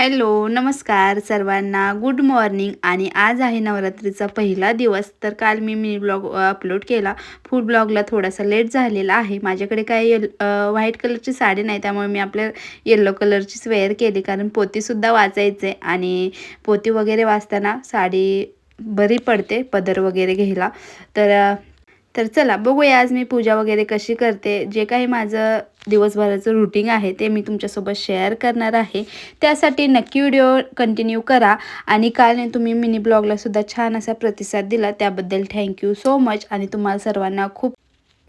Hello नमस्कार सर्वांना. Good morning आणि आज आहे नवरात्रीचा पहिला दिवस. तर काल मी मिनी ब्लॉग अपलोड केला. फूड ब्लॉगला थोडासा लेट झालेला आहे. माझ्याकडे काय येल व्हाईट कलरची साडी नाही. त्यामुळे मी आपल्या येल्लो कलरचीच वेअर केली. कारण पोतीसुद्धा वाचायचे. आणि पोती वगैरे वाचताना साडी बरी पडते पदर वगैरे घ्यायला. तर तर चला बघूया आज मी पूजा वगैरे कशी करते. जे काही माझं दिवसभराचं रुटीन आहे ते मी तुमच्यासोबत शेअर करणार आहे. त्यासाठी नक्की व्हिडिओ कंटिन्यू करा. आणि काल तुम्ही मिनी ब्लॉगला सुद्धा छान असा प्रतिसाद दिला. त्याबद्दल थँक्यू सो मच आणि तुम्हाला सर्वांना खूप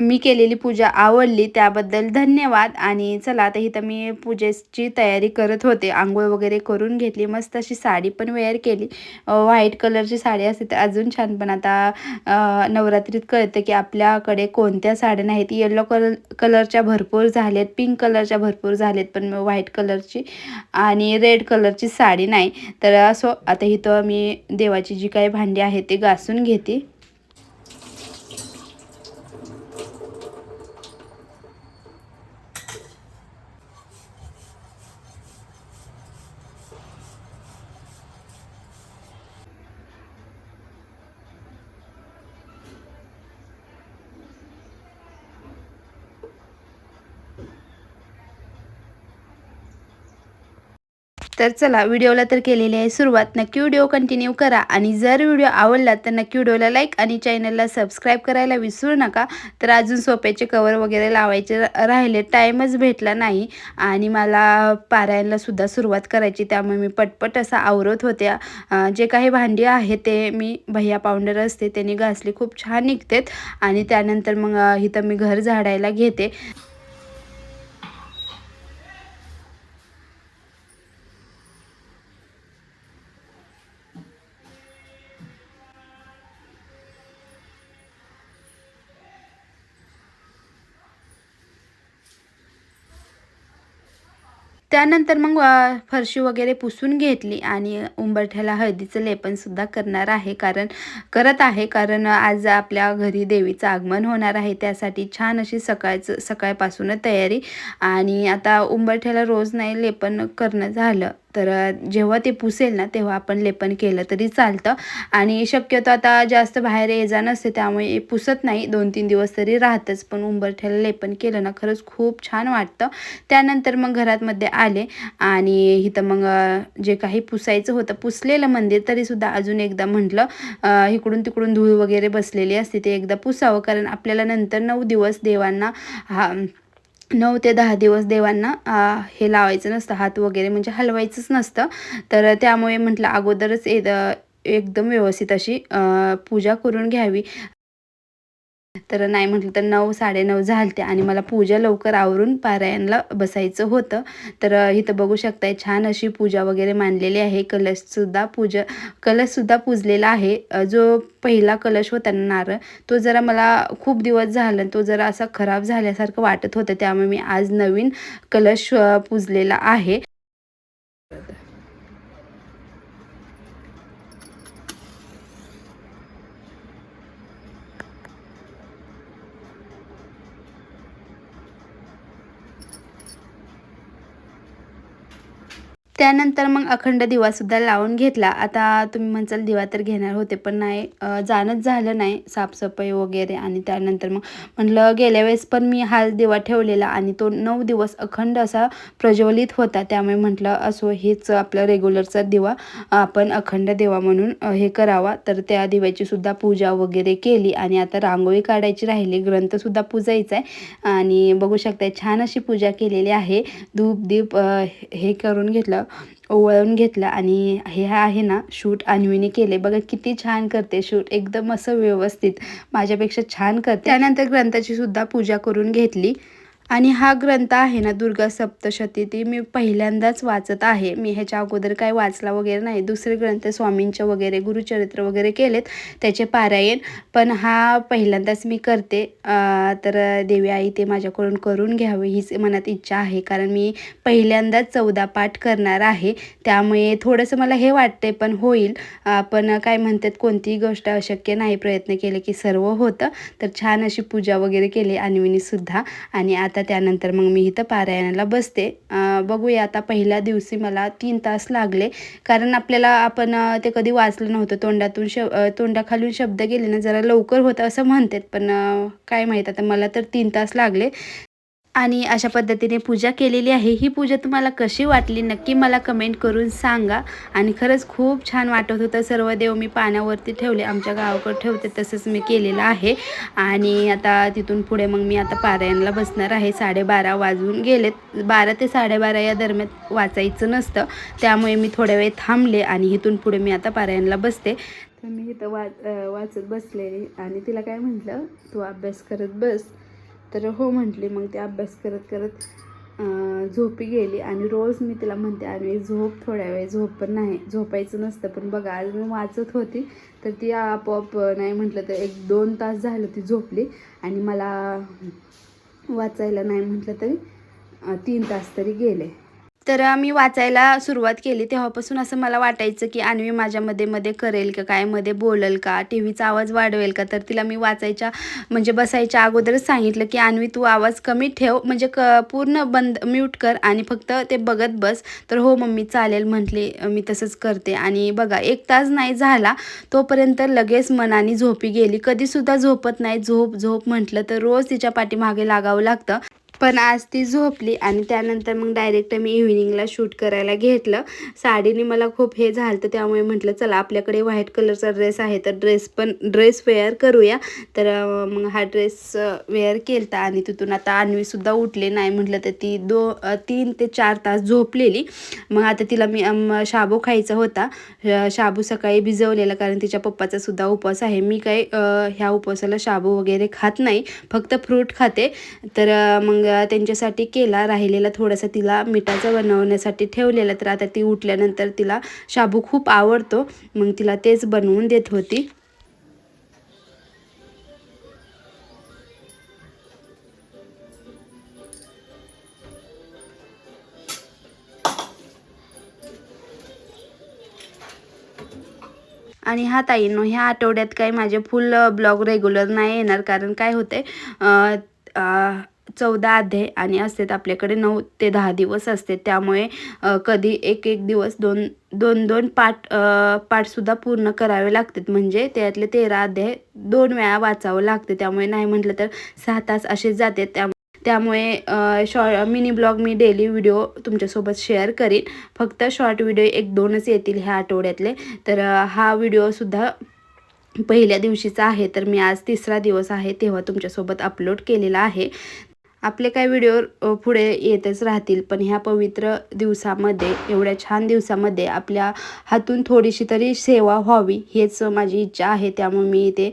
मी केलेली पूजा आवडली त्याबद्दल धन्यवाद. आणि चला आता इथं मी पूजेची तयारी करत होते. आंघोळ वगैरे करून घेतली मस्त अशी साडी पण वेअर केली. व्हाईट कलरची साडी असते तर अजून छान पण आता नवरात्रीत कळतं की आपल्याकडे कोणत्या साड्या नाहीत. येल्लो कलर कलरच्या भरपूर झाल्यात पिंक कलरच्या भरपूर झालेत पण व्हाईट कलरची आणि रेड कलरची साडी नाही. तर असो आता इथं मी देवाची जी काही भांडी आहे ते घासून घेते. तर चला व्हिडिओला तर केलेली आहे सुरुवात. नक्की व्हिडिओ कंटिन्यू करा आणि जर व्हिडिओ आवडला तर नक्की व्हिडिओला लाईक आणि चॅनलला सबस्क्राईब करायला विसरू नका. तर अजून सोप्याचे कवर वगैरे लावायचे राहिले टाईमच भेटला नाही आणि मला पारायणला सुद्धा सुरुवात करायची. त्यामुळे मी पटपट असं आवरत होत्या जे काही भांडी आहे ते मी भैया पावडर असते त्यांनी घासली खूप छान निघतेत आणि त्यानंतर मग इथं मी घर झाडायला घेते. त्यानंतर मग फरशी वगैरे पुसून घेतली आणि उंबरठ्याला हळदीचं लेपनसुद्धा करणार आहे. कारण करत आहे. कारण आज आपल्या घरी देवीचं आगमन होणार आहे. त्यासाठी छान अशी सकाळचं सकाळपासूनच तयारी. आणि आता उंबरठ्याला रोज नाही लेपन करणं झालं. तर जेव्हा ते पुसेल ना तेव्हा आपण लेपन केलं तरी चालतं. आणि शक्यतो आता जास्त बाहेर ये जा नसते त्यामुळे पुसत नाही. दोन तीन दिवस तरी राहतच. पण उंबरठ्याला लेपन केलं ना खरंच खूप छान वाटतं. त्यानंतर मग घरातमध्ये आले. आणि इथं मग जे काही पुसायचं होतं पुसलेलं मंदिर तरीसुद्धा अजून एकदा म्हटलं. इकडून तिकडून धूळ वगैरे बसलेली असते ते एकदा पुसावं. कारण आपल्याला नंतर नऊ दिवस देवांना हा नऊ ते दहा दिवस देवांना हे लावायचं नसतं हात वगैरे म्हणजे हलवायचंच नसतं. तर त्यामुळे म्हटलं अगोदरच एकदम व्यवस्थित अशी पूजा करून घ्यावी. तर नाही म्हटलं तर नऊ साडेनऊ झालते आणि मला पूजा लवकर आवरून पारायणला बसायचं होतं. तर इथं बघू शकताय छान अशी पूजा वगैरे मांडलेली आहे. कलशसुद्धा पूजा कलशसुद्धा पूजलेला आहे. जो पहिला कलश होता नारळ तो जरा मला खूप दिवस झाला तो जरा असा खराब झाल्यासारखं वाटत होतं. त्यामुळे मी आज नवीन कलश पूजलेला आहे. त्यानंतर मग अखंड दिवासुद्धा लावून घेतला. आता तुम्ही म्हणसाल दिवा तर घेणार होते पण नाही जाणंच झालं नाही साफसफाई वगैरे आणि त्यानंतर मग म्हटलं गेल्या वेळेस पण मी हा दिवा ठेवलेला आणि तो नऊ दिवस अखंड असा प्रज्वलित होता. त्यामुळे म्हटलं असो हेच आपलं रेग्युलरचा दिवा आपण अखंड देवा म्हणून हे करावा. तर त्या दिव्याचीसुद्धा पूजा वगैरे केली आणि आता रांगोळी काढायची राहिली ग्रंथसुद्धा पूजायचा आहे. आणि बघू शकता छान अशी पूजा केलेली आहे. धूप दीप हे करून घेतलं. ओवळून घेतलं आणि हे आहे ना शूट अन्वीने केले. बघा किती छान करते शूट. एकदम असं व्यवस्थित माझ्यापेक्षा छान करते. त्यानंतर ग्रंथाची सुद्धा पूजा करून घेतली. आणि हा ग्रंथ आहे ना दुर्गा सप्तशती ती मी पहिल्यांदाच वाचत आहे. मी ह्याच्या अगोदर काय वाचला वगैरे नाही. दुसरे ग्रंथ स्वामींचे वगैरे गुरुचरित्र वगैरे केलेत त्याचे पारायण. पण हा पहिल्यांदाच मी करते. तर देवी आई ते माझ्याकडून करून घ्यावे हीच मनात इच्छा आहे. कारण मी पहिल्यांदाच चौदा पाठ करणार आहे. त्यामुळे थोडंसं मला हे वाटते पण होईल. पण काय म्हणतात कोणतीही गोष्ट अशक्य नाही. प्रयत्न केले की सर्व होतं. तर छान अशी पूजा वगैरे केली अन्विनीसुद्धा. आणि आता आता त्यानंतर मग मी इथं पारायणाला बसते. बघूया आता पहिल्या दिवशी मला तीन तास लागले. कारण आपल्याला आपण ते कधी वाचलं नव्हतं. तोंडातून श तोंडाखालून शब्द गेले ना जरा लवकर होतं असं म्हणतात. पण काय माहीत आता मला तर तीन तास लागले. आणि अशा पद्धतीने पूजा केलेली आहे. ही पूजा तुम्हाला कशी वाटली? नक्की मला कमेंट करून सांगा. आणि खरंच खूप छान वाटत होतं. सर्व देव मी पाण्यावरती ठेवले. आमच्या गावाकडे ठेवते तसंच मी केलेलं आहे. आणि आता तिथून पुढे मग मी आता पारायणला बसणार आहे. साडेबारा वाजून गेलेत. बारा ते साडेबारा या दरम्यान वाचायचं नसतं. त्यामुळे मी थोड्या वेळ थांबले आणि इथून पुढे मी आता पारायणला बसते. तर मी इथं वाच वाचत बसलेली. आणि तिला काय म्हटलं? तू अभ्यास करत बस. तर हो म्हटली मग ते अभ्यास करत करत झोपी गेली. आणि रोज मी तिला म्हणते आणि झोप थोड्या वेळ झोप पण नाही झोपायचं नसतं पण बघा आज मी वाचत होती तर ती आपोआप नाही म्हटलं तर एक दोन तास झालं ती झोपली. आणि मला वाचायला नाही म्हटलं तरी तीन तास तरी गेले. तर मी वाचायला सुरुवात केली. तेव्हापासून असं मला वाटायचं की अन्वी माझ्या मध्ये मध्ये करेल का? काय? मध्ये बोलल का? टी व्हीचा आवाज वाढवेल का? तर तिला मी वाचायच्या म्हणजे बसायच्या अगोदरच सांगितलं की अन्वी तू आवाज कमी ठेव. म्हणजे क पूर्ण बंद म्यूट कर आणि फक्त ते बघत बस. तर हो मम्मी चालेल म्हटले. मी तसंच करते. आणि बघा एक तास नाही झाला तोपर्यंत लगेच मनाने झोपी गेली. कधीसुद्धा झोपत नाही. झोप झोप म्हटलं तर रोज तिच्या पाठीमागे लागावं लागतं. पण आज ती झोपली आणि त्यानंतर मग डायरेक्ट मी इव्हिनिंगला शूट करायला घेतलं. साडीने मला खूप हे झालं तर त्यामुळे म्हटलं चला आपल्याकडे व्हाईट कलरचा ड्रेस आहे तर ड्रेस पण ड्रेस वेअर करूया. तर मग हा ड्रेस वेअर केलता आणि तिथून आता अन्वीसुद्धा उठले नाही म्हटलं तर ती दो तीन ते चार तास झोपलेली. मग आता तिला मी शाबू खायचा होता. शाबू सकाळी भिजवलेला कारण तिच्या पप्पाचा सुद्धा उपवास आहे. मी काही ह्या उपवासाला शाबू वगैरे खात नाही फक्त फ्रूट खाते. तर मग त्यांच्यासाठी केला राहिलेला थोडासा तिला मिठाचा बनवण्यासाठी ठेवलेला तर आता ती उठल्यानंतर तिला शाबू खूप आवडतो. मग तिला तेच बनवून देत होती. आणि हा ताईंनो ह्या आठवड्यात काही माझे फुल ब्लॉग रेग्युलर नाही येणार. कारण काय होते चौदा अध्याय आणि असतात आपल्याकडे नऊ ते दहा दिवस असते. त्यामुळे कधी एक एक दिवस दोन दोन दोन पाठ पाठसुद्धा पूर्ण करावे लागतात. म्हणजे त्यातले तेरा अध्याय दोन वेळा वाचावं लागते. त्यामुळे नाही म्हटलं तर सहा तास असेच जाते त्या त्यामुळे शॉर्ट मिनी ब्लॉग मी डेली व्हिडिओ तुमच्यासोबत शेअर करीन. फक्त शॉर्ट व्हिडिओ एक दोनच येतील ह्या आठवड्यातले. तर हा व्हिडिओसुद्धा पहिल्या दिवशीचा आहे. तर मी आज तिसरा दिवस आहे तेव्हा तुमच्यासोबत अपलोड केलेला आहे. आपले काय व्हिडिओ पुढे येतच राहतील. पण ह्या पवित्र दिवसामध्ये एवढ्या छान दिवसामध्ये आपल्या हातून थोडीशी तरी सेवा व्हावी हेच माझी इच्छा आहे. त्यामुळे मी ते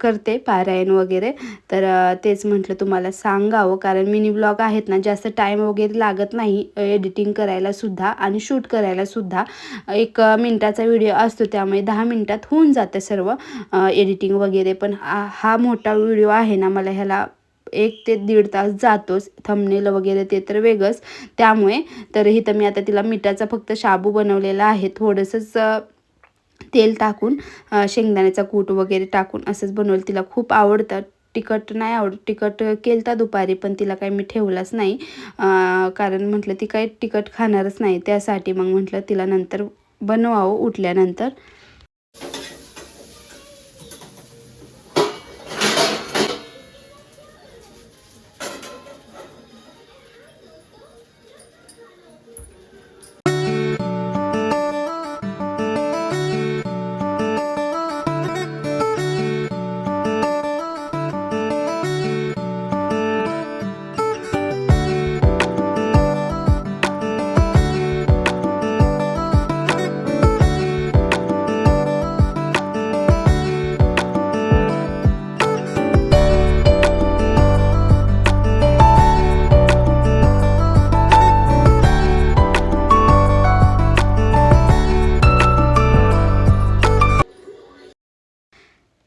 करते पारायण वगैरे. तर तेच म्हटलं तुम्हाला सांगावं. कारण मिनी ब्लॉग आहेत ना जास्त टाईम वगैरे लागत नाही एडिटिंग करायलासुद्धा आणि शूट करायलासुद्धा एक मिनटाचा व्हिडिओ असतो त्यामुळे दहा मिनटात होऊन जातं सर्व एडिटिंग वगैरे. पण हा हा मोठा व्हिडिओ आहे ना मला ह्याला एक ते दीड तास जातोच. थंबनेल वगैरे ते तर वेगळंच. त्यामुळे तर इथं मी आता तिला मिठाचा फक्त शाबू बनवलेला आहे. थोडंसंच तेल टाकून शेंगदाण्याचा कूट वगैरे टाकून असंच बनवलं. तिला खूप आवडतं. तिखट नाही आवड तिखट केलता दुपारी पण तिला काही मी ठेवलाच नाही. कारण म्हटलं ती काही तिखट खाणारच नाही. त्यासाठी मग म्हटलं तिला नंतर बनवावं. उठल्यानंतर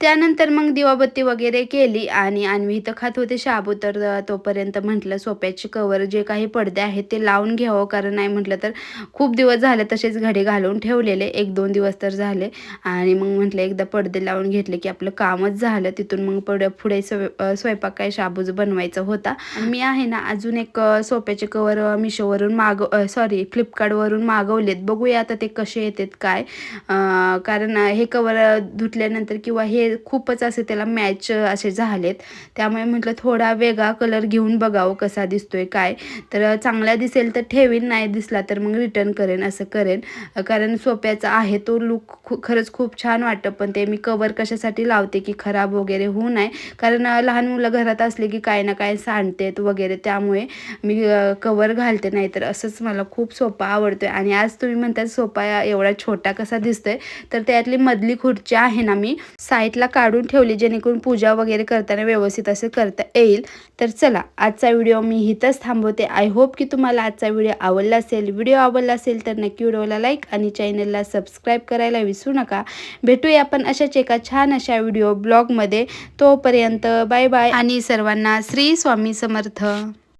त्यानंतर मग दिवाबत्ती वगैरे केली आणि अन्वी इथं खात होते शाबू तर तोपर्यंत म्हटलं सोप्याचे कवर जे काही पडदे आहेत ते लावून घ्यावं कारण नाही म्हटलं तर खूप दिवस झाले तसेच घडी घालून ठेवलेले एक दोन दिवस तर झाले. आणि मग म्हटलं एकदा पडदे लावून घेतले की आपलं कामच झालं. तिथून मग पड पुढे स्वय स्वयंपाक काय शाबूज बनवायचा होता. मी आहे ना अजून एक सोप्याचे कवर मिशोवरून मागव सॉरी फ्लिपकार्टवरून मागवलेत. बघूया आता ते कसे येतात काय कारण हे कवर धुतल्यानंतर किंवा हे खूपच असे त्याला मॅच असे झालेत. त्यामुळे म्हटलं थोडा वेगळा कलर घेऊन बघावं कसा दिसतोय काय. तर चांगला दिसेल तर ठेवीन नाही दिसला तर मग रिटर्न करेन असं करेन. कारण सोप्याचा आहे तो लुक खू खरंच खूप छान वाटतं. पण ते मी कवर कशासाठी लावते की खराब वगैरे होऊ नये. कारण लहान मुलं घरात असले की काय ना काय सांडतेत वगैरे. त्यामुळे मी कवर घालते नाही तर असंच मला खूप सोपा आवडतोय. आणि आज तुम्ही म्हणतात सोपा एवढा छोटा कसा दिसतोय? तर त्यातली मधली खुर्ची आहे ना मी साईडला काढून ठेवली जेणेकरून पूजा वगैरे करताना व्यवस्थित असं करता येईल. तर चला आजचा व्हिडिओ मी इथंच थांबवते. आय होप की तुम्हाला आजचा व्हिडिओ आवडला असेल. व्हिडिओ आवडला असेल तर नक्की व्हिडिओला लाईक आणि चॅनलला सबस्क्राईब करायला विसरू नका. भेटूया आपण अशाच एका छान अशा व्हिडिओ ब्लॉगमध्ये. तोपर्यंत बाय बाय आणि सर्वांना श्री स्वामी समर्थ.